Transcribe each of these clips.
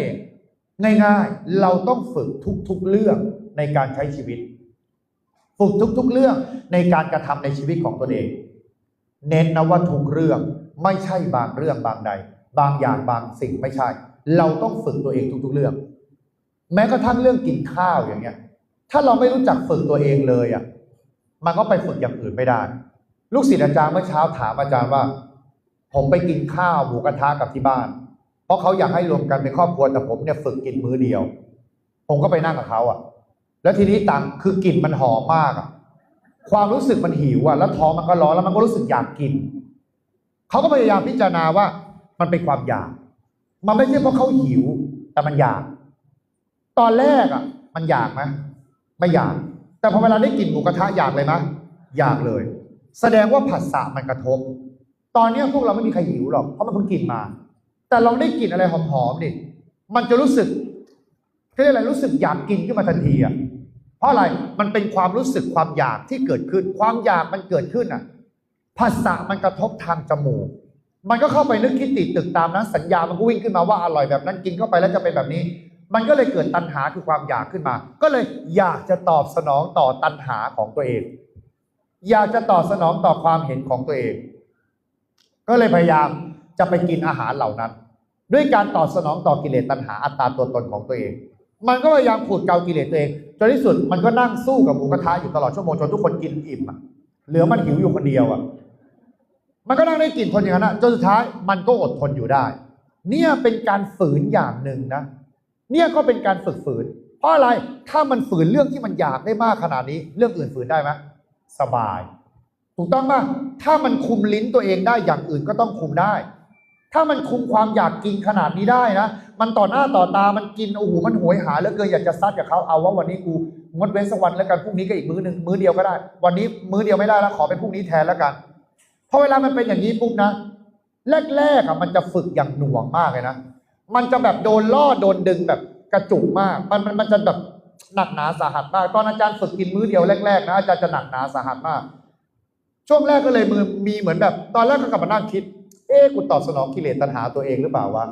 เองง่ายๆ เราต้องฝึกทุกๆเรื่องในการใช้ชีวิต ฝึกทุกๆเรื่องในการกระทำในชีวิตของตนเอง เน้นนะว่าทุกเรื่องไม่ใช่บางเรื่องบางใด บางอย่างบางสิ่งไม่ใช่ เราต้องฝึกตัวเองทุกๆเรื่อง แม้กระทั่งเรื่องกินข้าวอย่างเงี้ย ถ้าเราไม่รู้จักฝึกตัวเองเลยอะ มันก็ไปฝึกอย่างอื่นไม่ได้ ลูกศิษย์อาจารย์เมื่อเช้าถามอาจารย์ว่า ผมไปกินข้าวหมูกระทะกับที่บ้าน เพราะเขาอยากให้รวมกันเป็นครอบครัวแต่ผมเนี่ยฝึกกินมื้อเดียว ผมก็ไปนั่งกับเขาอะ แล้วทีนี้ต่างคือกลิ่นมันหอมมากอะความรู้สึกมันหิวอะแล้วท้องมันก็ร้อนแล้วมันก็รู้สึกอยากกินเขาก็พยายามพิจารณาว่ามันเป็นความอยาก มันไม่ใช่เพราะเขาหิว แต่มันอยาก ตอนแรกอะ มันอยากไหมไม่อยาก แต่พอเวลาได้กลิ่นหมูกระทะอยากเลยไหมอยากเลย แสดงว่าผัสสะมันกระทบ ตอนนี้พวกเราไม่มีใครหิวหรอกเพราะมันเพิ่งกินมา แต่ลองได้กลิ่นอะไรหอมๆดิมันจะรู้สึกเขาเรียกอะไรรู้สึกอยากกินขึ้นมาทันทีอะเพราะอะไรมันเป็นความรู้สึกความอยากที่เกิดขึ้น ความอยากมันเกิดขึ้นอะผัสสะมันกระทบทางจมูก มันก็เข้าไปนึกคิดติดตึกตามนั้นสัญญามันก็วิ่งขึ้นมาว่าอร่อยแบบนั้นกินเข้าไปแล้วจะเป็นแบบนี้ มันก็เลยเกิดตัณหาคือความอยากขึ้นมา ก็เลยอยากจะตอบสนองต่อตัณหาของตัวเอง อยากจะตอบสนองต่อความเห็นของตัวเอง ก็เลยพยายาม จะไปกินอาหารเหล่านั้น ด้วยการตอบสนองต่อกิเลสตัณหาอัตตาตัวตนของตัวเอง มันก็พยายามขูดเกากิเลสตัวเองจนที่สุดมันก็นั่งสู้กับหมูกระทะอยู่ตลอดชั่วโมงจนทุกคนกินอิ่มอะเหลือมันหิวอยู่คนเดียวอะมันก็นั่งได้กินทนอย่างนั้นอะจนสุดท้ายมันก็อดทนอยู่ได้ เนี่ยเป็นการฝืนอย่างหนึ่งนะ เนี่ยก็เป็นการฝึกฝืน เพราะอะไรถ้ามันฝืนเรื่องที่มันอยากได้มากขนาดนี้ เรื่องอื่นฝืนได้ไหมสบาย ถูกต้องป่ะถ้ามันคุมลิ้นตัวเองได้อย่างอื่นก็ต้องคุมได้ ถ้ามันคุมความอยากกินขนาดนี้ได้นะ มันต่อหน้าต่อตา มันกินโอ้โห มันโหยหาเหลือเกินอยากจะซัดกับเขาเอาว่าวันนี้กูงดเว้นสักวันแล้วกันพรุ่งนี้ก็อีกมื้อหนึ่งมื้อเดียวก็ได้ วันนี้มื้อเดียวไม่ได้แล้วขอเป็นพรุ่งนี้แทนแล้วกันพอเวลามันเป็นอย่างนี้ปุ๊บนะ แรกๆอะมันจะฝึกอย่างหน่วงมากเลยนะ มันจะแบบโดนล่อโดนดึงแบบกระจุกมาก มันมันมันจะแบบหนักหนาสาหัสมาก ตอนอาจารย์ฝึกกินมื้อเดียวแรกๆนะอาจารย์จะหนักหนาสาหัสมาก ช่วงแรกก็เลยมือมีเหมือนแบบ ตอนแรกก็กลับมานั่งคิด อ๊ะกูตอบสนองกิเลสตัณหาตัวเองหรือเปล่าวะ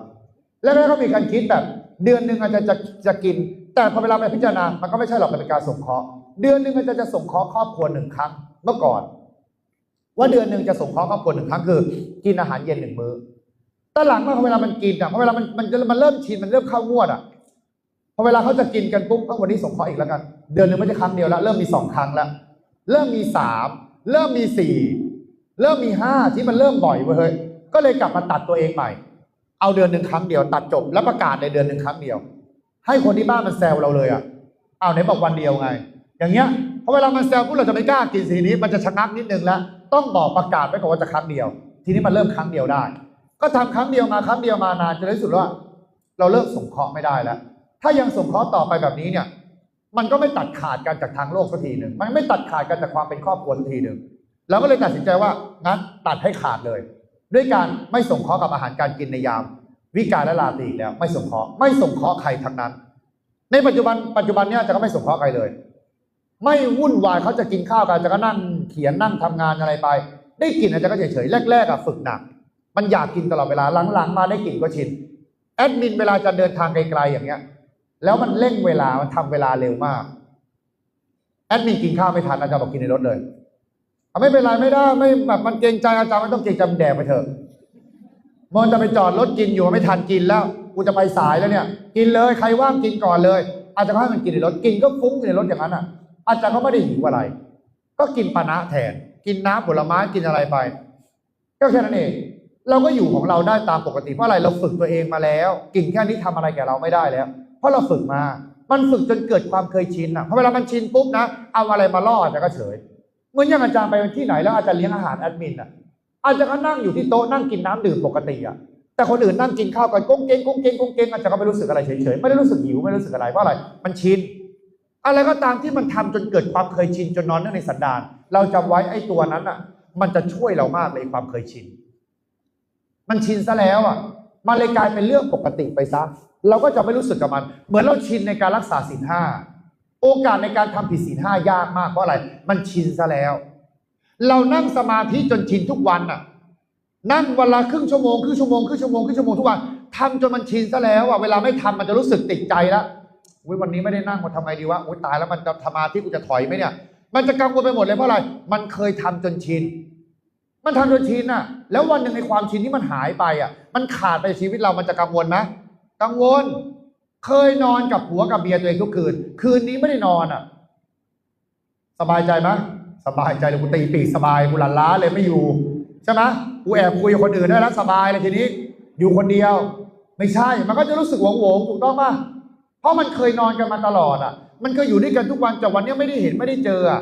แรกๆก็มีการคิดแบบ เดือนหนึ่งอาจจะจะจะกิน แต่พอเวลาไปพิจารณา มันก็ไม่ใช่หรอกเป็นการส่งเคราะห์เดือนหนึ่งอาจจะจะส่งเคราะห์ครอบครัวหนึ่งครั้งเมื่อก่อน ว่าเดือนหนึ่งจะส่งเคราะห์ครอบครัวหนึ่งครั้งคือ กินอาหารเย็นหนึ่งมื้อแต่หลังเมาพอเวลามันกินอะพอเวลามันมันมันเริ่มชินมันเริ่มเข้างวดอะพอเวลาเขาจะกินกันปุ๊บก็วันนี้ส่งเคราะห์อีกแล้วกัน เดือนหนึ่งไม่ใช่ครั้งเดียวแล้วเริ่มมีสองครั้งแล้วเริ่มมีสามเริ่มมีสี่เริ่มมีห้าที่มันเริ่มบ่อยเว้ย ก็เลยกลับมาตัดตัวเองใหม่ เอาเดือนหนึ่งครั้งเดียว ตัดจบแล้วประกาศในเดือนหนึ่งครั้งเดียว ให้คนที่บ้านมันแซวเราเลยอะเอาไหนบอกวันเดียวไง อย่างเงี้ยพอเวลามันแซวพวกเราจะไม่กล้ากินสีนี้มันจะชะงักนิดนึงแล้วต้องบอกประกาศไว้ก่อนว่าจะครั้งเดียว ทีนี้มันเริ่มครั้งเดียวได้ ก็ทำครั้งเดียวมาครั้งเดียวมานานจนในที่สุดว่า เราเริ่มสงเคราะห์ไม่ได้แล้ว ถ้ายังส่งเคราะห์ต่อไปแบบนี้เนี่ยมันก็ไม่ตัดขาดกันจากทางโลกสักทีหนึ่ง มันไม่ตัดขาดกันจากความเป็นครอบครัวสักทีหนึ่งเราก็เลยตัดสินใจว่างั้นตัดให้ขาดเลย ด้วยการไม่ส่งเคราะห์กับอาหารการกินในยาม วิกาและลาตรีอีกแล้ว ไม่ส่งเคราะห์ไม่ส่งเคราะห์ใครทั้งนั้น ในปัจจุบันปัจจุบันเนี้ยจะก็ไม่ส่งเคราะห์ใครเลย ไม่วุ่นวายเขาจะกินข้าวกันจะก็นั่งเขียนนั่งทำงานอะไรไป ได้กินอาจจะก็เฉยๆแรกๆอะฝึกหนัก มันอยากกินตลอดเวลาหลังๆมาได้กินก็ชินแอดมินเวลาจะเดินทางไกลๆอย่างเงี้ย แล้วมันเร่งเวลามันทำเวลาเร็วมากแอดมินกินข้าวไม่ทันอาจารย์บอกกินในรถเลย ไม่เป็นไรไม่ได้ไม่แบบมันเกรงใจอาจารย์ไม่ต้องเกรงใจมันแดกไปเถอะมันจะไปจอดรถกินอยู่ไม่ทันกินแล้วกูจะไปสายแล้วเนี่ย กินเลยใครว่างกินก่อนเลย อาจจะให้มันกินในรถกินก็ฟุ้งอยู่ในรถอย่างนั้นอะ อาจารย์ก็ไม่ได้หิวอะไร ก็กินปานะแทน กินน้ำผลไม้กินอะไรไป ก็แค่นั้นเองเราก็อยู่ของเราได้ตามปกติเพราะอะไรเราฝึกตัวเองมาแล้ว กินแค่นี้ทำอะไรแก่เราไม่ได้แล้ว เพราะเราฝึกมา มันฝึกจนเกิดความเคยชินอะพอเวลามันชินปุ๊บนะเอาอะไรมาล่ออาจารย์ก็เฉย เมื่อนอย่างอาจารย์ไปที่ไหนแล้วอาจารย์เลี้ยงอาหารแอดมินอะอาจารย์ก็นั่งอยู่ที่โต๊ะนั่งกินน้ำดื่มปกติอะแต่คนอื่นนั่งกินข้าวกันก้งเกงก้งเกงก้งเกงอาจารย์ก็ไม่รู้สึกอะไรเฉยๆไม่ได้รู้สึกหิวไม่รู้สึกอะไรเพราะอะไร มันชินอะไรก็ตามที่มันทำจนเกิดความเคยชินจนนอนเนื่องในสันดาน เราจำไว้ไอ้ตัวนั้นอะ มันจะช่วยเรามากเลยความเคยชิน มันชินซะแล้วอะมันเลยกลายเป็นเรื่องปกติไปซะเราก็จะไม่รู้สึกกับมัน เหมือนเราชินในการรักษาศีลห้า โอกาสในการทำผิดศีลห้ายากมากเพราะอะไร มันชินซะแล้ว เรานั่งสมาธิจนชินทุกวันอะ นั่งวันละครึ่งชั่วโมงครึ่งชั่วโมงครึ่งชั่วโมงครึ่งชั่วโมงทุกวันทำจนมันชินซะแล้วอะเวลาไม่ทำมันจะรู้สึกติดใจแล้วอุ๊ยวันนี้ไม่ได้นั่งมาทำไงดีวะอุ๊ยตายแล้วมันจะสมาธิกูจะถอยไหมเนี่ย มันจะกังวลไปหมดเลยเพราะอะไร มันเคยทำจนชิน มันทำจนชินอะ แล้ววันหนึ่งในความชินที่มันหายไปอะ มันขาดไปชีวิตเรามันจะกังวลไหมกังวล เคยนอนกับผัวกับเมียตัวเองทุกคืน คืนนี้ไม่ได้นอนอะ สบายใจไหมสบายใจเลยกูตีปีกสบายกูหลันล้าเลยไม่อยู่ใช่ไหมกูแอบคุยกับคนอื่นได้แล้วสบายเลยทีนี้ อยู่คนเดียว ไม่ใช่ มันก็จะรู้สึกหวงหวงๆถูกต้องป่ะเพราะมันเคยนอนกันมาตลอดอะ มันเคยอยู่ด้วยกันทุกวันแต่วันนี้ไม่ได้เห็นไม่ได้เจออะ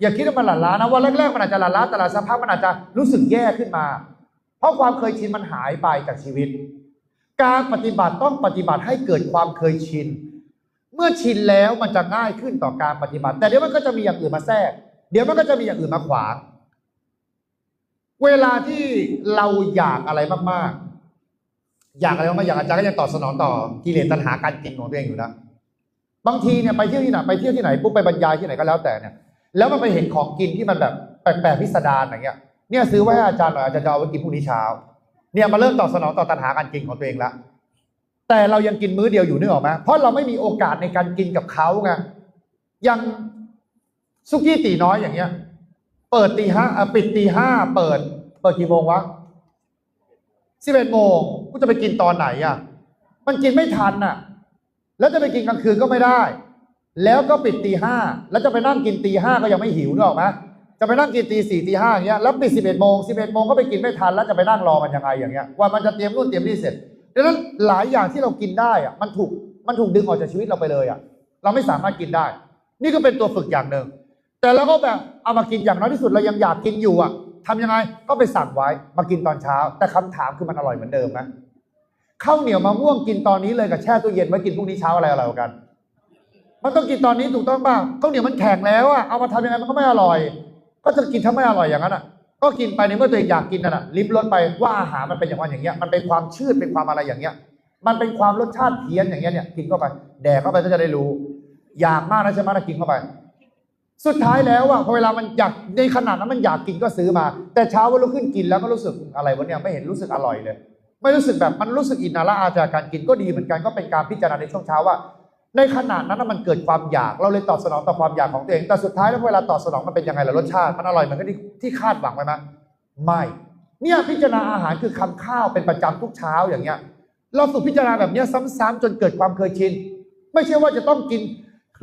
อย่าคิดว่ามันหลั่นล้านะวันแรกๆมันอาจจะหลั่นล้าแต่ละสักพักมันอาจจะรู้สึกแย่ขึ้นมา เพราะความเคยชินมันหายไปจากชีวิต การปฏิบัติต้องปฏิบัติให้เกิดความเคยชิน เมื่อชินแล้วมันจะง่ายขึ้นต่อการปฏิบัติ แต่เดี๋ยวมันก็จะมีอย่างอื่นมาแทรก เดี๋ยวมันก็จะมีอย่างอื่นมาขวาง เวลาที่เราอยากอะไรมากๆ อยากอะไรมากๆอยากอาจารย์ก็ยังตอบสนองต่อกิเลสตัณหาการกินของตัวเองอยู่นะ บางทีเนี่ยไปเที่ยวที่ไหนไปเที่ยวที่ไหนปุ๊บไปบรรยายที่ไหนก็แล้วแต่เนี่ย แล้วมันไปเห็นของกินที่มันแบบแปลกๆพิสดารอย่างเงี้ย เนี่ยซื้อไว้ให้อาจารย์หน่อยอาจารย์จะเอาไว้กินพรุ่งนี้เช้า เนี่ยมาเริ่มตอบสนองต่อตัณหาการกินของตัวเองละแต่เรายังกินมื้อเดียวอยู่นึกออกไหมเพราะเราไม่มีโอกาสในการกินกับเขาไงยังซุกี้ตีน้อยอย่างเงี้ย เปิดตีห้าอะปิดตีห้าเปิด เปิดกี่โมงวะสิบเอ็ดโมงกูจะไปกินตอนไหนอะ มันกินไม่ทันอะ แล้วจะไปกินกลางคืนก็ไม่ได้ แล้วก็ปิดตีห้าแล้วจะไปนั่งกินตีห้าก็ยังไม่หิวนึกออกไหม จะไปนั่งกินตีสี่ตีห้าอย่างเงี้ยแล้วปิดสิบเอ็ดโมงสิบเอ็ดโมงก็ไปกินไม่ทันแล้วจะไปนั่งรอมันยังไงอย่างเงี้ยว่ามันจะเตรียมนู่นเตรียมนี่เสร็จดังนั้นหลายอย่างที่เรากินได้อะมันถูกมันถูกดึงออกจากชีวิตเราไปเลยอะ เราไม่สามารถกินได้ นี่ก็เป็นตัวฝึกอย่างหนึ่งแต่เราก็แบบเอามากินอย่างน้อยที่สุดเรายังอยากกินอยู่อะทำยังไงก็ไปสั่งไว้มากินตอนเช้า แต่คำถามคือมันอร่อยเหมือนเดิมไหมข้าวเหนียวมะม่วงกินตอนนี้เลยกับแช่ตู้เย็นไว้กินพรุ่งนี้เช้าอะไรอร่อยกว่ากัน มันต้องกินตอนนี้ถูกต้องป่ะข้าวเหนียวมันแข็งแล้วอะเอามาทำยังไงมันก็ไม่อร่อย ก็จะกินถ้าไม่อร่อยอย่างนั้นอะ ก็กินไปในเมื่อตัวเองอยากกินนั่นน่ะลิ้มรสไปว่าอาหารมันเป็นอย่างนั้นอย่างเงี้ยมันเป็นความชืดเป็นความอะไรอย่างเงี้ย มันเป็นความรสชาติเพี้ยนอย่างเงี้ยเนี่ยกินเข้าไปแดกเข้าไปก็จะได้รู้ อยากมากนะใช่ไหมนะกินเข้าไป สุดท้ายแล้วอะพอเวลามันอยากในขนาดนั้นมันอยากกินก็ซื้อมา แต่เช้าวันรุ่งขึ้นกินแล้วก็รู้สึกอะไรวะเนี่ยไม่เห็นรู้สึกอร่อยเลย ไม่รู้สึกแบบมันรู้สึกอินนาละอาจากการกินก็ดีเหมือนกันก็เป็นการพิจารณาในช่วงเช้าว่า ในขนาดนั้นมันเกิดความอยากเราเลยตอบสนองต่อความอยากของตัวเอง แต่สุดท้ายแล้วเวลาตอบสนองมันเป็นยังไงล่ะรสชาติมันอร่อยเหมือนที่ที่คาดหวังไว้ไหมไม่เนี่ยพิจารณาอาหารคือคำข้าวเป็นประจำทุกเช้าอย่างเงี้ย เราฝึกพิจารณาแบบเนี้ยซ้ำๆจนเกิดความเคยชิน ไม่ใช่ว่าจะต้องกิน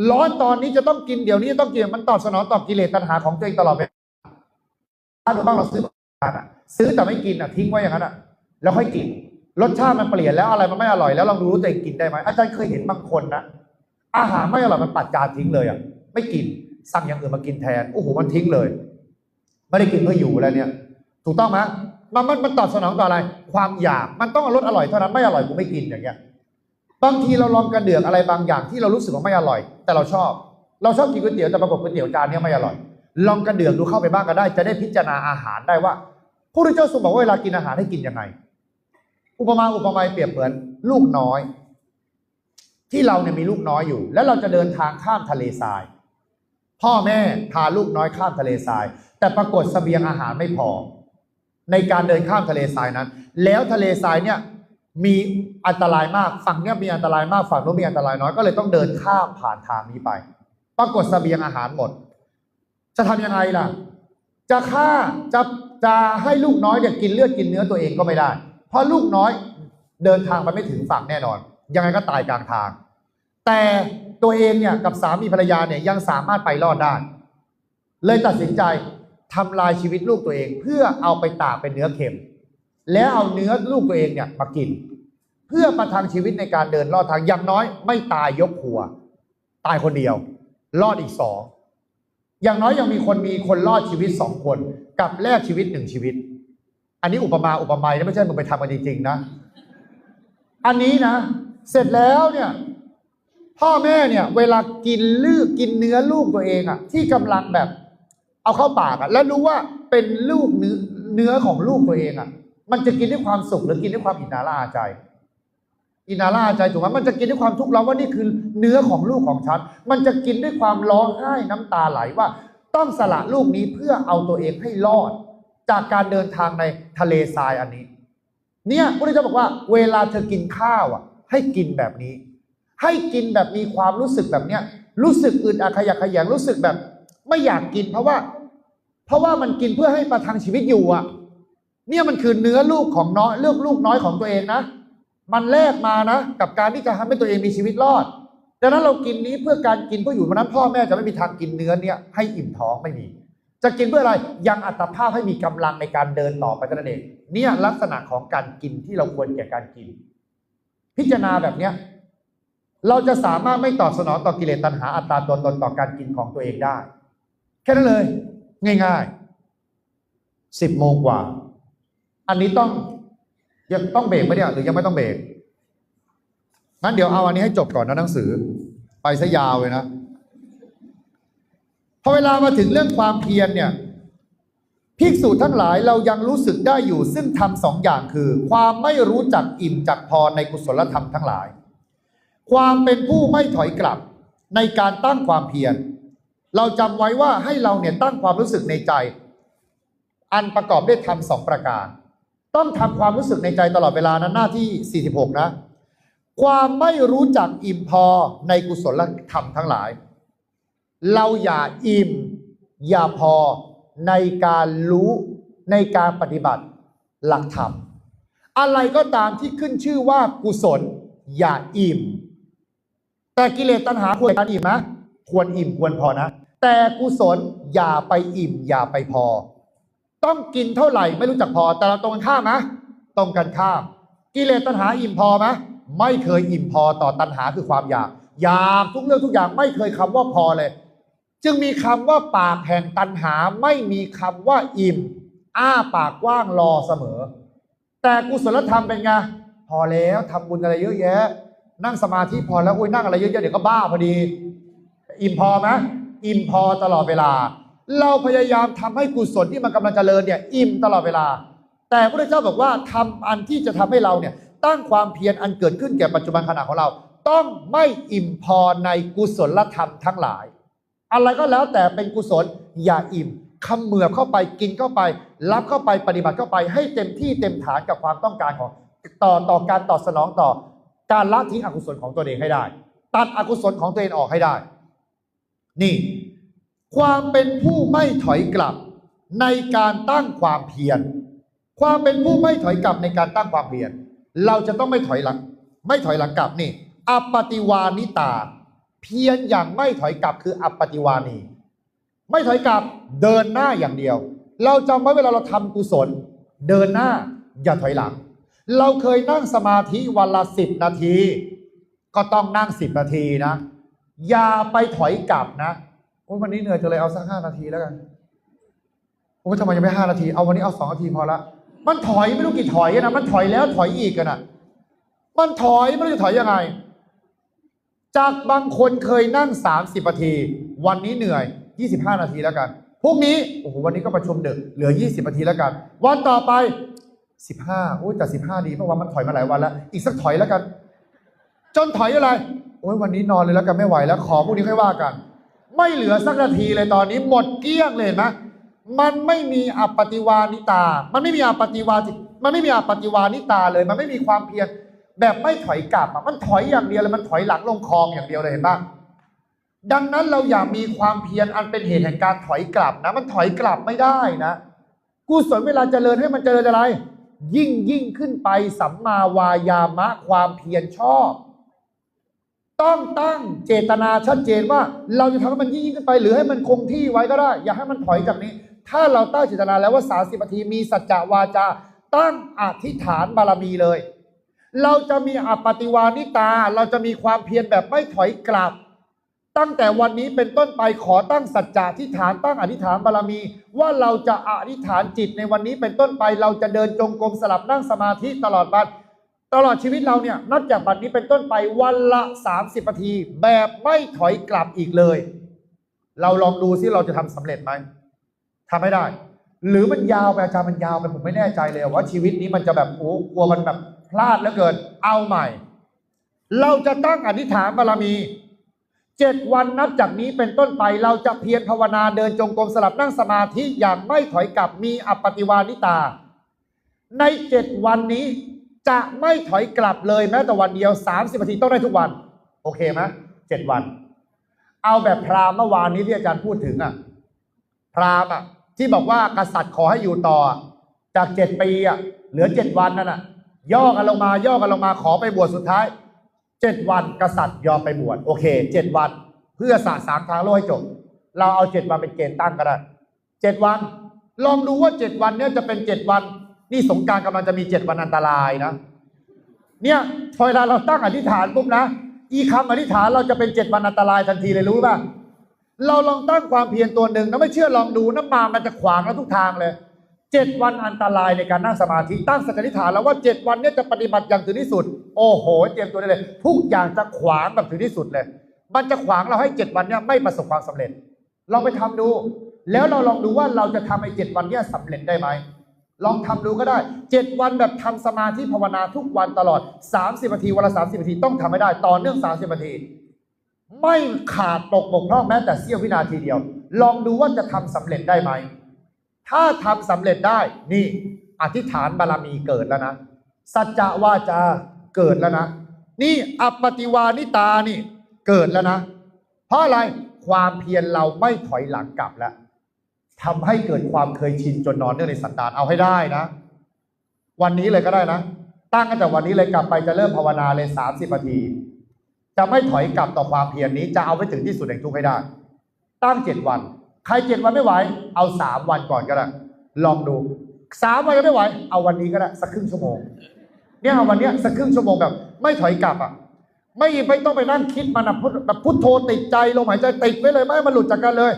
ร้อนตอนนี้จะต้องกินเดี๋ยวนี้จะต้องกินมันตอบสนองต่อกิเลสตัณหาของตัวเองตลอดเวลาถ้าถูกต้องเราซื้อมาอะซื้อแต่ไม่กินอะทิ้งไว้อย่างนั้นอะแล้วค่อยกินรสชาติมันเปลี่ยนแล้วอะไรมันไม่อร่อยแล้วลองดูว่าตัวเองกินได้ไหมอาจารย์เคยเห็นบางคนนะ อาหารไม่อร่อยมันปัดจานทิ้งเลยอะไม่กินสั่งอย่างอื่นมากินแทนโอ้โหมันทิ้งเลย ไม่ได้กินเพื่ออยู่อะไรเนี่ย ถูกต้องไหมมันมันมันตอบสนองต่ออะไร ความอยากมันต้องรสอร่อยเท่านั้นไม่อร่อยกูไม่กินอย่างเงี้ยบางทีเราลองกระเดือกอะไรบางอย่างที่เรารู้สึกว่าไม่อร่อย แต่เราชอบ เราชอบกินก๋วยเตี๋ยวแต่ปรากฏก๋วยเตี๋ยวจานนี้ไม่อร่อย ลองกระเดือกดูเข้าไปบ้างก็ได้ จะได้พิจารณาอาหารได้ว่าพระพุทธเจ้าทรงบอกว่าเวลากินอาหารให้กินยังไง อุปมาอุปไมยเปรียบเหมือนลูกน้อย ที่เราเนี่ยมีลูกน้อยอยู่ แล้วเราจะเดินทางข้ามทะเลทราย พ่อแม่พาลูกน้อยข้ามทะเลทราย แต่ปรากฏเสบียงอาหารไม่พอ ในการเดินข้ามทะเลทรายนั้น แล้วทะเลทรายเนี่ยมีอันตรายมากฝั่งเนี้ยมีอันตรายมากฝั่งโน้นมีอันตรายน้อยก็เลยต้องเดินข้ามผ่านทางนี้ไป ปรากฏเสบียงอาหารหมด จะทำยังไงล่ะ จะฆ่าจะจะให้ลูกน้อยเนี่ยกินเลือดกินเนื้อตัวเองก็ไม่ได้ เพราะลูกน้อยเดินทางไปไม่ถึงฝั่งแน่นอน ยังไงก็ตายกลางทาง แต่ตัวเองเนี่ยกับสามีภรรยาเนี่ยยังสามารถไปรอดได้ เลยตัดสินใจทำลายชีวิตลูกตัวเอง เพื่อเอาไปตากเป็นเนื้อเค็ม แล้วเอาเนื้อลูกตัวเองเนี่ยมากิน เพื่อประทังชีวิตในการเดินรอดทางอย่างน้อย ไม่ตายยกครัว ตายคนเดียว รอดอีกสองอย่างน้อยยังมีคนมีคนรอดชีวิตสองคน กับแลกชีวิตหนึ่งชีวิต อันนี้อุปมาอุปไมยนะไม่ใช่มึงไปทำกันจริงๆนะ อันนี้นะ เสร็จแล้วเนี่ย พ่อแม่เนี่ย เวลากินลูกกินเนื้อลูกตัวเองอะที่กำลังแบบ เอาเข้าปากอะแล้วรู้ว่าเป็นลูกเนื้อเนื้อของลูกตัวเองอะมันจะกินด้วยความสุขหรือกินด้วยความอิจฉาละอาใจอินาล่าใจถูกไหมมันจะกินด้วยความทุกข์ร้อนว่านี่คือเนื้อของลูกของฉัน มันจะกินด้วยความร้องไห้น้ำตาไหลว่า ต้องสละลูกนี้เพื่อเอาตัวเองให้รอด จากการเดินทางในทะเลทรายอันนี้ เนี่ยพระเจ้าบอกว่า เวลาเธอกินข้าวอะ ให้กินแบบนี้ ให้กินแบบมีความรู้สึกแบบเนี้ยรู้สึกอึดอัดขยะขยงรู้สึกแบบ ไม่อยากกิน เพราะว่า เพราะว่ามันกินเพื่อให้ประทังชีวิตอยู่อะ เนี่ยมันคือเนื้อลูกของน้อยเลือกลูกน้อยของตัวเองนะมันแลกมานะ กับการที่จะทำให้ตัวเองมีชีวิตรอดดังนั้นเรากินนี้เพื่อการกินเพื่ออยู่เพราะนั้นพ่อแม่จะไม่มีทางกินเนื้อเนี่ยให้อิ่มท้องไม่มี จะกินเพื่ออะไรยังอัตภาพให้มีกำลังในการเดินต่อไปนั้นเองเนี่ยลักษณะของการกินที่เราควรแก่การกิน พิจารณาแบบเนี้ยเราจะสามารถไม่ตอบสนองต่อกิเลสตัณหาอัตตาตัวตนต่อการกินของตัวเองได้ แค่นั้นเลย ง่ายๆสิบโมงกว่า อันนี้ต้องยังต้องเบรกไหมเนี่ยหรือยังไม่ต้องเบรกงั้นเดี๋ยวเอาอันนี้ให้จบก่อนนะหนังสือ ไปซะยาวเลยนะพอเวลามาถึงเรื่องความเพียรเนี่ย ภิกษุทั้งหลายเรายังรู้สึกได้อยู่ซึ่งทำสองอย่างคือ ความไม่รู้จักอิ่มจักพอในกุศลธรรมทั้งหลาย ความเป็นผู้ไม่ถอยกลับในการตั้งความเพียร เราจำไว้ว่าให้เราเนี่ยตั้งความรู้สึกในใจ อันประกอบด้วยธรรมสองประการ ต้องทำความรู้สึกในใจตลอดเวลานะหน้าที่ 46 นะ ความไม่รู้จักอิ่มพอในกุศลธรรมทั้งหลาย เราอย่าอิ่ม อย่าพอ ในการรู้ในการปฏิบัติหลักธรรม อะไรก็ตามที่ขึ้นชื่อว่ากุศลอย่าอิ่ม แต่กิเลสตัณหาควรอิ่มนะควรอิ่มควรพอนะ แต่กุศลอย่าไปอิ่ม อย่าไปพอ ต้องกินเท่าไหร่ไม่รู้จักพอ แต่เราตรงกันข้ามนะตรงกันข้าม กิเลสตัณหาอิ่มพอไหมไม่เคยอิ่มพอต่อตัณหาคือความอยาก อยากทุกเรื่องทุกอย่างไม่เคยคำว่าพอเลย จึงมีคำว่าปากแห่งตัณหาไม่มีคำว่าอิ่ม อ้าปากกว้างรอเสมอ แต่กุศลธรรมเป็นไงพอแล้วทำบุญอะไรเยอะแยะ นั่งสมาธิพอแล้วอุ้ยนั่งอะไรเยอะแยะเดี๋ยวก็บ้าพอดี อิ่มพอไหมอิ่มพอตลอดเวลา เราพยายามทำให้กุศลที่มันกำลังเจริญเนี่ยอิ่มตลอดเวลา แต่พระเจ้าบอกว่าทำอันที่จะทำให้เราเนี่ยตั้งความเพียรอันเกิดขึ้นแก่ปัจจุบันขณะของเรา ต้องไม่อิ่มพอในกุศลธรรมทั้งหลาย อะไรก็แล้วแต่เป็นกุศลอย่าอิ่มคำเหมือบเข้าไปกินเข้าไป รับเข้าไปปฏิบัติเข้าไป ให้เต็มที่เต็มฐานกับความต้องการของต่อต่อการตอบสนองต่อ การละทิ้งอกุศลของตัวเองให้ได้ ตัดอกุศลของตัวเองออกให้ได้ นี่ ความเป็นผู้ไม่ถอยกลับในการตั้งความเพียรความเป็นผู้ไม่ถอยกลับในการตั้งความเพียรเราจะต้องไม่ถอยหลัง ไม่ถอยหลังกลับนี่อปฏิวานิตา เพียรอย่างไม่ถอยกลับคืออัปฏิวานีไม่ถอยกลับเดินหน้าอย่างเดียว เราจำไว้เวลาเราทำกุศล เดินหน้าอย่าถอยหลัง เราเคยนั่งสมาธิวันละสิบนาที ก็ต้องนั่งสิบนาทีนะ อย่าไปถอยกลับนะโอ้วันนี้เหนื่อยจะเลยเอาสักห้านาทีแล้วกันโอ้ทำไมยังไม่ห้านาทีเอาวันนี้เอาสองนาทีพอละมันถอยไม่รู้กี่ถอยนะมันถอยแล้วถอยอีกกันนะมันถอยไม่รู้จะถอยยังไง จากบางคนเคยนั่ง 30นาที วันนี้เหนื่อย 25 นาทีแล้วกันพรุ่งนี้โอ้โหวันนี้ก็ประชุมดึกเหลือ 20นาทีแล้วกัน วันต่อไป 15อุ้ยแต่ 15 ดีเพราะว่ามันถอยมาหลายวันแล้วอีกสักถอยแล้วกัน จนถอยอะไรโอ้ยวันนี้นอนเลยแล้วกันไม่ไหวแล้วขอพรุ่งนี้ค่อยว่ากัน ไม่เหลือสักนาทีเลยตอนนี้หมดเกลี้ยงเลยเห็นไหมมันไม่มีอปฏิวานิตา มันไม่มีอปฏิวาจิมันไม่มีอปฏิวานิตาเลย มันไม่มีความเพียร แบบไม่ถอยกลับมันถอยอย่างเดียวเลยมันถอยหลังลงคลองอย่างเดียวเลยเห็นปะดังนั้นเราอย่ามีความเพียรอันเป็นเหตุแห่งการถอยกลับนะ มันถอยกลับไม่ได้นะกุศลเวลาเจริญให้มันเจริญอะไร ยิ่งยิ่งขึ้นไปสัมมาวายามะความเพียรชอบ ต้องตั้งเจตนาชัดเจนว่า เราจะทำให้มันยิ่งยิ่งขึ้นไปหรือให้มันคงที่ไว้ก็ได้ อย่าให้มันถอยจากนี้ ถ้าเราตั้งเจตนาแล้วว่า30นาทีมีสัจจะวาจา ตั้งอธิษฐานบารมีเลย เราจะมีอปฏิวานิตา เราจะมีความเพียรแบบไม่ถอยกลับ ตั้งแต่วันนี้เป็นต้นไปขอตั้งสัจจะที่ฐานตั้งอธิษฐานบารมี ว่าเราจะอธิษฐานจิตในวันนี้เป็นต้นไปเราจะเดินจงกรมสลับนั่งสมาธิตลอดวันตลอดชีวิตเราเนี่ยนับจากบัดนี้เป็นต้นไปวันละ 30นาที แบบไม่ถอยกลับอีกเลย เราลองดูซิเราจะทำสำเร็จไหมทำให้ได้ หรือมันยาวไปอาจารย์มันยาวไปผมไม่แน่ใจเลยว่าชีวิตนี้มันจะแบบโอ้กลัวมันแบบ พลาดแล้วเกินเอาใหม่ เราจะตั้งอธิษฐานบารมีเจ็ดวันนับจากนี้เป็นต้นไปเราจะเพียรภาวนาเดินจงกรมสลับนั่งสมาธิอย่างไม่ถอยกลับมีอปฏิวานิตา ในเจ็ดวันนี้จะไม่ถอยกลับเลยแม้แต่วันเดียว30นาทีต้องได้ทุกวัน โอเคไหมเจ็ดวัน เอาแบบพราหมณ์เมื่อวานนี้ที่อาจารย์พูดถึงอะ พราหมณ์อะที่บอกว่ากษัตริย์ขอให้อยู่ต่อ จากเจ็ดปีอะเหลือเจ็ดวันนั่นอะ ย่อกันลงมา ย่อกันลงมาขอไปบวชสุดท้ายเจ็ดวันกษัตริย์ยอมไปบวชโอเคเจ็ดวัน เพื่อสะสางทางโลกให้จบ เราเอาเจ็ดวันเป็นเกณฑ์ตั้งก็ได้เจ็ดวัน ลองดูว่าเจ็ดวันเนี้ยจะเป็นเจ็ดวัน นี่สงการกำลังจะมีเจ็ดวันอันตรายนะ เนี่ยพอเวลาเราตั้งอธิษฐานปุ๊บนะอีคำอธิษฐานเราจะเป็นเจ็ดวันอันตรายทันทีเลยรู้ป่ะเราลองตั้งความเพียรตัวหนึ่งนะไม่เชื่อลองดูน้ำมามันจะขวางเราทุกทางเลย เจ็ดวันอันตรายในการนั่งสมาธิตั้งสัจจิฐานแล้วว่าเจ็ดวันนี้จะปฏิบัติอย่างถึงที่สุด โอ้โห เตรียมตัวได้เลย ทุกอย่างจะขวางแบบถึงที่สุดเลย มันจะขวางเราให้เจ็ดวันนี้ไม่ประสบความสำเร็จ เราไปทำดู แล้วเราลองดูว่าเราจะทำไอ้เจ็ดวันนี้ยสำเร็จได้ไหมลองทำดูก็ได้เจ็ดวันแบบทำสมาธิภาวนาทุกวันตลอด30นาทีวันละ30นาทีต้องทำให้ได้ต่อเนื่อง30นาที ไม่ขาดตกบกพร่องแม้แต่เสี้ยววินาทีเดียว ลองดูว่าจะทำสำเร็จได้ไหม ถ้าทำสำเร็จได้ นี่ อธิษฐานบารมีเกิดแล้วนะ สัจจะวาจาเกิดแล้วนะ นี่อปปติวานิตานี่เกิดแล้วนะ เพราะอะไรความเพียรเราไม่ถอยหลังกลับแล้วทำให้เกิดความเคยชินจนนอนเนื่องในสันดานเอาให้ได้นะ วันนี้เลยก็ได้นะ ตั้งตั้งแต่วันนี้เลยกลับไปจะเริ่มภาวนาเลยสามสิบนาที จะไม่ถอยกลับต่อความเพียรนี้จะเอาไปถึงที่สุดแห่งทุกข์ให้ได้ ตั้งเจ็ดวัน ใครเจ็ดวันไม่ไหว เอาสามวันก่อนก็ได้ลองดูสามวันยังไม่ไหว เอาวันนี้ก็ได้สักครึ่งชั่วโมง เนี่ยวันเนี้ยสักครึ่งชั่วโมงแบบ ไม่ถอยกลับอะไม่ไม่ต้องไปนั่งคิดมันอะพุทแบบพุทโธติดใจลมหายใจติดไว้เลยไม่มันหลุดจากกันเลย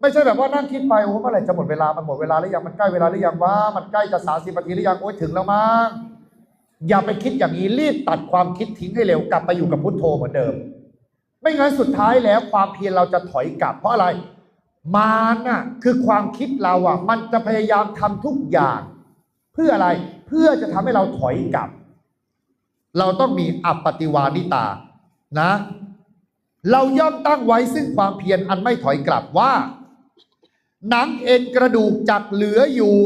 ไม่ใช่แบบว่านั่งคิดไปโอ้เมื่อไหร่จะหมดเวลามันหมดเวลาหรือยังมันใกล้เวลาหรือยังว่ามันใกล้จะสามสิบนาทีหรือยังโอ้ยถึงแล้วมั้งอย่าไปคิดอย่างนี้รีบตัดความคิดทิ้งให้เร็วกลับไปอยู่กับพุทโธเหมือนเดิม ไม่งั้นสุดท้ายแล้วความเพียรเราจะถอยกลับเพราะอะไร มารน่ะคือความคิดเราอะ มันจะพยายามทำทุกอย่าง เพื่ออะไรเพื่อจะทำให้เราถอยกลับ เราต้องมีอัปปติวานิตานะ เราย่อมตั้งไว้ซึ่งความเพียรอันไม่ถอยกลับว่า หนังเอ็นกระดูกจักเหลืออยู่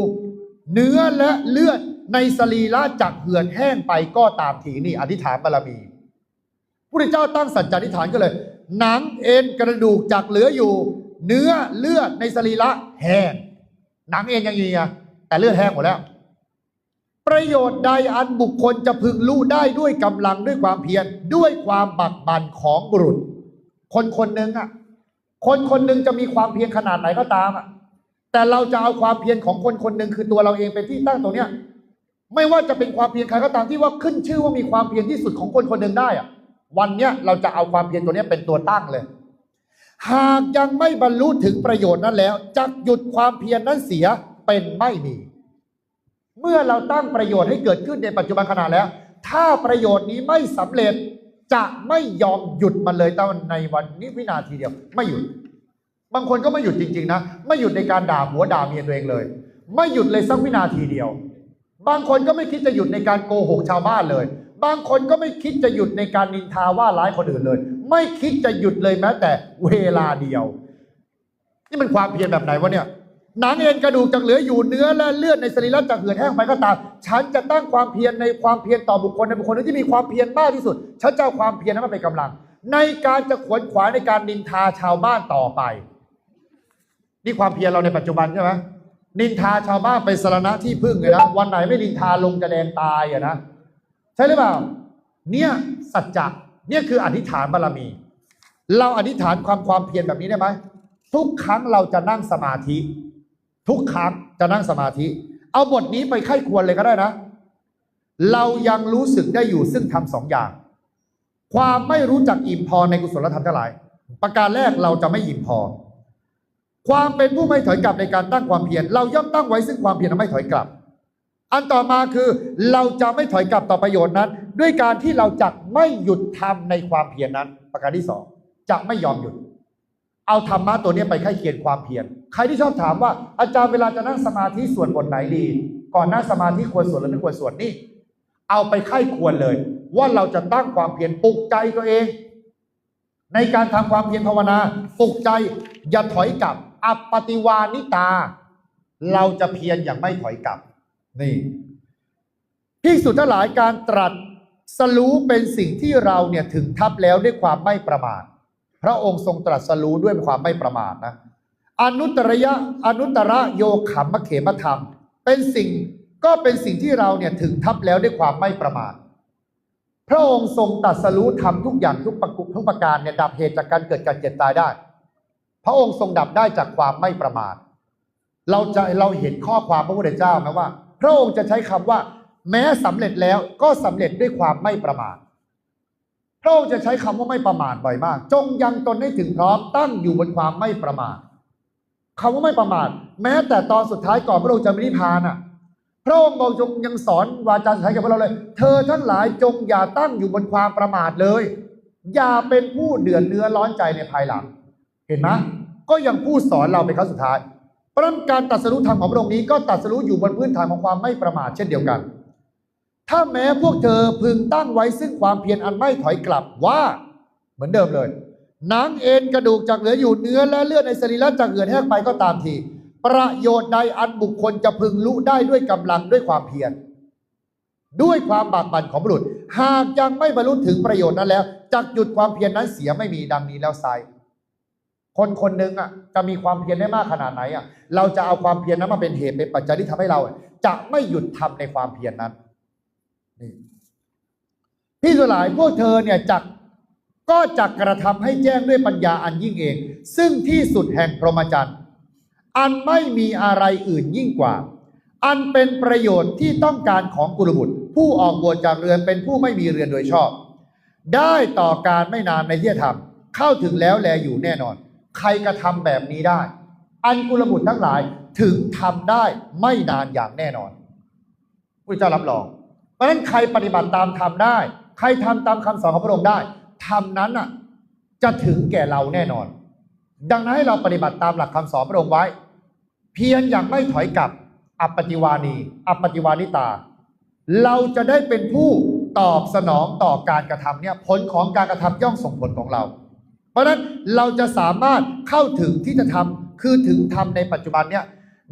เนื้อและเลือดในสรีระจักเหือดแห้งไปก็ตามทีนี่ อธิษฐานบารมีพระเจ้าตั้งสัจจาธิษฐานก็เลย หนังเอ็นกระดูกจักเหลืออยู่ เนื้อเลือดในสรีระแห้งหนังเอ็นยังมีอะแต่เลือดแห้งหมดแล้ว ประโยชน์ใดอันบุคคลจะพึงรู้ได้ด้วยกำลังด้วยความเพียรด้วยความบักบั่นของบุรุษ คนคนหนึ่งอะ คนคนหนึ่งจะมีความเพียรขนาดไหนก็ตามอะ แต่เราจะเอาความเพียรของคนคนหนึ่งคือตัวเราเองเป็นที่ตั้งตรงเนี้ย ไม่ว่าจะเป็นความเพียรใครก็ตามที่ว่าขึ้นชื่อว่ามีความเพียรที่สุดของคนคนหนึ่งได้อะ วันเนี้ยเราจะเอาความเพียรตัวเนี้ยเป็นตัวตั้งเลย หากยังไม่บรรลุถึงประโยชน์นั้นแล้วจะหยุดความเพียรนั้นเสียเป็นไม่มี เมื่อเราตั้งประโยชน์ให้เกิดขึ้นในปัจจุบันขณะแล้ว ถ้าประโยชน์นี้ไม่สำเร็จจะไม่ยอมหยุดมันเลยแต่ในวันนี้วินาทีเดียว ไม่หยุด บางคนก็ไม่หยุดจริง ๆ นะ ไม่หยุดในการด่าหัวด่าเมียตัวเองเลย ไม่หยุดเลยสักวินาทีเดียว บางคนก็ไม่คิดจะหยุดในการโกหกชาวบ้านเลย บางคนก็ไม่คิดจะหยุดในการนินทาว่าร้ายคนอื่นเลย ไม่คิดจะหยุดเลยแม้แต่เวลาเดียว นี่มันความเพียรแบบไหนวะเนี่ยหนังเอ็นกระดูกจักเหลืออยู่เนื้อและเลือดในสรีระจักเหือดแห้งไปก็ตามฉันจะตั้งความเพียรในความเพียรต่อบุคคลในบุคคลที่มีความเพียรมากที่สุดฉันจะเอาความเพียรนั้นมาเป็นกำลัง ในการจะขวนขวายในการนินทาชาวบ้านต่อไป นี่ความเพียรเราในปัจจุบันใช่ไหมนินทาชาวบ้านไปสรณะที่พึ่งเลยนะวันไหนไม่นินทาลงจะแดงตายอะนะใช่หรือเปล่า เนี่ยสัจจะ เนี่ยคืออธิษฐานบารมี เราอธิษฐานความความเพียรแบบนี้ได้ไหมทุกครั้งเราจะนั่งสมาธิ ทุกครั้งจะนั่งสมาธิ เอาบทนี้ไปไข้ควรเลยก็ได้นะ เรายังรู้สึกได้อยู่ซึ่งทำสองอย่าง ความไม่รู้จักอิ่มพอในกุศลธรรมทั้งหลาย ประการแรกเราจะไม่อิ่มพอ ความเป็นผู้ไม่ถอยกลับในการตั้งความเพียรเราย่อมตั้งไว้ซึ่งความเพียรไม่ถอยกลับ อันต่อมาคือเราจะไม่ถอยกลับต่อประโยชน์นั้น ด้วยการที่เราจะไม่หยุดทำในความเพียรนั้น ประการที่สองจะไม่ยอมหยุด เอาธรรมะตัวนี้ไปไข้เคียนความเพียรใครที่ชอบถามว่าอาจารย์เวลาจะนั่งสมาธิส่วนบทไหนดี ก่อนนั่งสมาธิควรสวดหรือไม่ควรสวดนี่เอาไปไข้ควรเลย ว่าเราจะตั้งความเพียรปลุกใจตัวเอง ในการทำความเพียรภาวนาปลุกใจอย่าถอยกลับ อัปปติวานิตา เราจะเพียรอย่างไม่ถอยกลับ นี่พิสุทั้งหลายการตรัสสรู้เป็นสิ่งที่เราเนี่ยถึงทับแล้วด้วยความไม่ประมาท พระองค์ทรงตรัสสรู้ด้วยความไม่ประมาทนะอนุตรยะอนุตระโยขมมะเขมธรรม เป็นสิ่งก็เป็นสิ่งที่เราเนี่ยถึงทับแล้วด้วยความไม่ประมาท พระองค์ทรงตรัสรู้ทำทุกอย่างทุกประกุทุกประการเนี่ยดับเหตุจากการเกิดการเจ็บตายได้ พระองค์ทรงดับได้จากความไม่ประมาท เราจะเราเห็นข้อความพระพุทธเจ้าไหมว่า พระองค์จะใช้คำว่า แม้สำเร็จแล้วก็สำเร็จด้วยความไม่ประมาทพระองค์จะใช้คำว่าไม่ประมาทบ่อยมาก จงยังตนให้ถึงพร้อมตั้งอยู่บนความไม่ประมาทคำว่าไม่ประมาท แม้แต่ตอนสุดท้ายก่อนพระองค์จะมินิพพานอะ พระองค์บอกจงยังสอนวาจาสุดท้ายกับพวกเราเลย เธอทั้งหลายจงอย่าตั้งอยู่บนความประมาทเลย อย่าเป็นผู้เดือดเนื้อร้อนใจในภายหลัง เห็นไหมก็ยังพูดสอนเราเป็นครั้งสุดท้าย เพราะนั้นการตรัสรู้ธรรมของพระองค์นี้ก็ตรัสรู้อยู่บนพื้นฐานของความไม่ประมาทเช่นเดียวกัน ถ้าแม้พวกเธอพึงตั้งไว้ซึ่งความเพียรอันไม่ถอยกลับว่าเหมือนเดิมเลยหนังเอ็นกระดูกจากเหลืออยู่เนื้อและเลือดในสรีระจากเหือดแห้งไปก็ตามที ประโยชน์ใดอันบุคคลจะพึงรู้ได้ด้วยกำลังด้วยความเพียรด้วยความบากบั่นของบุรุษ หากยังไม่บรรลุถึงประโยชน์นั้นแล้วจักหยุดความเพียรนั้นเสียไม่มีดังนี้แล้วไซ คนคนหนึ่งอะจะมีความเพียรได้มากขนาดไหนอะเราจะเอาความเพียรนั้นมาเป็นเหตุเป็นปัจจัยที่ทำให้เรา จะไม่หยุดทำในความเพียรนั้นนี่พี่สลายพวกเธอเนี่ยจักก็จักกระทำให้แจ้งด้วยปัญญาอันยิ่งเอง ซึ่งที่สุดแห่งพรหมจรรย์อันไม่มีอะไรอื่นยิ่งกว่า อันเป็นประโยชน์ที่ต้องการของกุลบุตร ผู้ออกบวชจากเรือนเป็นผู้ไม่มีเรือนโดยชอบ ได้ต่อการไม่นานในที่จะทำเข้าถึงแล้วแลอยู่แน่นอน ใครกระทำแบบนี้ได้ อันกุลบุตรทั้งหลายถึงทำได้ไม่นานอย่างแน่นอนพระเจ้ารับรอง เพราะฉะนั้นใครปฏิบัติตามทำได้ ใครทำตามคำสอนของพระองค์ได้ทำนั้นอะจะถึงแก่เราแน่นอน ดังนั้นให้เราปฏิบัติตามหลักคำสอนพระองค์ไว้ เพียรอย่างไม่ถอยกลับอัปปติวานีอัปปติวานิตา เราจะได้เป็นผู้ตอบสนองต่อการกระทำเนี่ยผลของการกระทำย่อมส่งผลของเรา เพราะฉะนั้นเราจะสามารถเข้าถึงที่จะทำคือถึงทำในปัจจุบันเนี่ย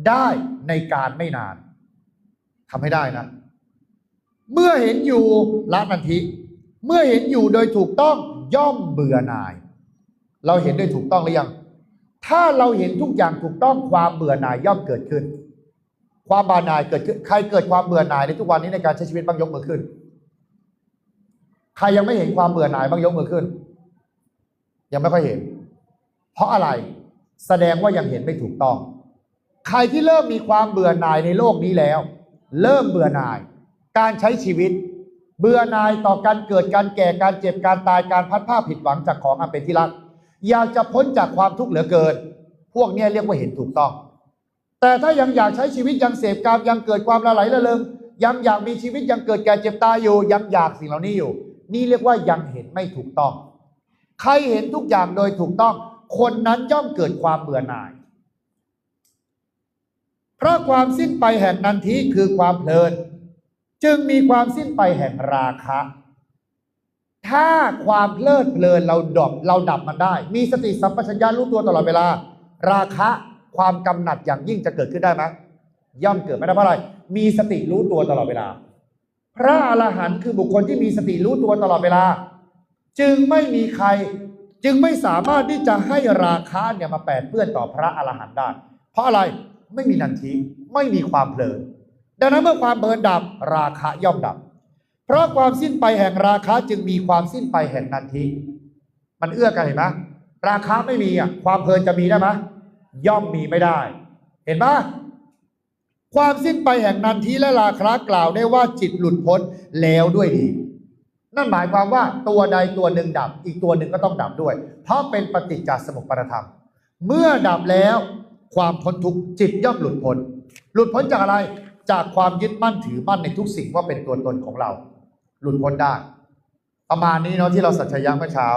ได้ในการไม่นานทำให้ได้นะ เมื่อเห็นอยู่ละนันทิ เมื่อเห็นอยู่โดยถูกต้องย่อมเบื่อหน่าย เราเห็นโดยถูกต้องหรือยัง ถ้าเราเห็นทุกอย่างถูกต้องความเบื่อหน่ายย่อมเกิดขึ้น ความบาหน่ายเกิดขึ้นใครเกิดความเบื่อหน่ายในทุกวันนี้ในการใช้ชีวิตบ้างยกมือขึ้น ใครยังไม่เห็นความเบื่อหน่ายบ้างยกมือขึ้น ยังไม่ค่อยเห็น เพราะอะไรแสดงว่ายังเห็นไม่ถูกต้อง ใครที่เริ่มมีความเบื่อหน่ายในโลกนี้แล้ว เริ่มเบื่อหน่าย การใช้ชีวิต เบื่อหน่ายต่อการเกิดการแก่การเจ็บการตายการพัดผ้าผิดหวังจากของอันเป็นที่รัก อยากจะพ้นจากความทุกข์เหลือเกิน พวกนี้เรียกว่าเห็นถูกต้อง แต่ถ้ายังอยากใช้ชีวิตยังเสพกามยังเกิดความละไหลละเลงยังอยากมีชีวิตยังเกิดแก่เจ็บตายอยู่ยังอยากสิ่งเหล่านี้อยู่ นี่เรียกว่ายังเห็นไม่ถูกต้อง ใครเห็นทุกอย่างโดยถูกต้อง คนนั้นย่อมเกิดความเบื่อหน่าย เพราะความสิ้นไปแห่งนันทิคือความเพลิน จึงมีความสิ้นไปแห่งราคะ ถ้าความเพลิดเพลินเราดับเราดับมันได้ มีสติสัมปชัญญะรู้ตัวตลอดเวลา ราคะความกำหนัดอย่างยิ่งจะเกิดขึ้นได้ไหมย่อมเกิดไม่ได้เพราะอะไร มีสติรู้ตัวตลอดเวลา พระอรหันต์คือบุคคลที่มีสติรู้ตัวตลอดเวลา จึงไม่มีใครจึงไม่สามารถที่จะให้ราคะเนี่ยมาแปดเปื้อนต่อพระอรหันต์ได้ เพราะอะไรไม่มีนันทิไม่มีความเพลิน ดังนั้นเมื่อความเพลินดับราคะย่อมดับ เพราะความสิ้นไปแห่งราคะจึงมีความสิ้นไปแห่งนันทิมันเอื้อกันเห็นไหมราคะไม่มีอะความเพลินจะมีได้ไหมย่อมมีไม่ได้ เห็นไหมความสิ้นไปแห่งนันทิและราคะกล่าวได้ว่าจิตหลุดพ้นแล้วด้วยดี นั่นหมายความว่าตัวใดตัวหนึ่งดับ อีกตัวหนึ่งก็ต้องดับด้วย เพราะเป็นปฏิจจสมุปบาธรรม เมื่อดับแล้วความพ้นทุกข์จิตย่อมหลุดพ้น หลุดพ้นจากอะไร จากความยึดมั่นถือมั่นในทุกสิ่งว่าเป็นตัวตนของเรา หลุดพ้นได้ ประมาณนี้เนาะที่เราสัจจะยังเมื่อเช้า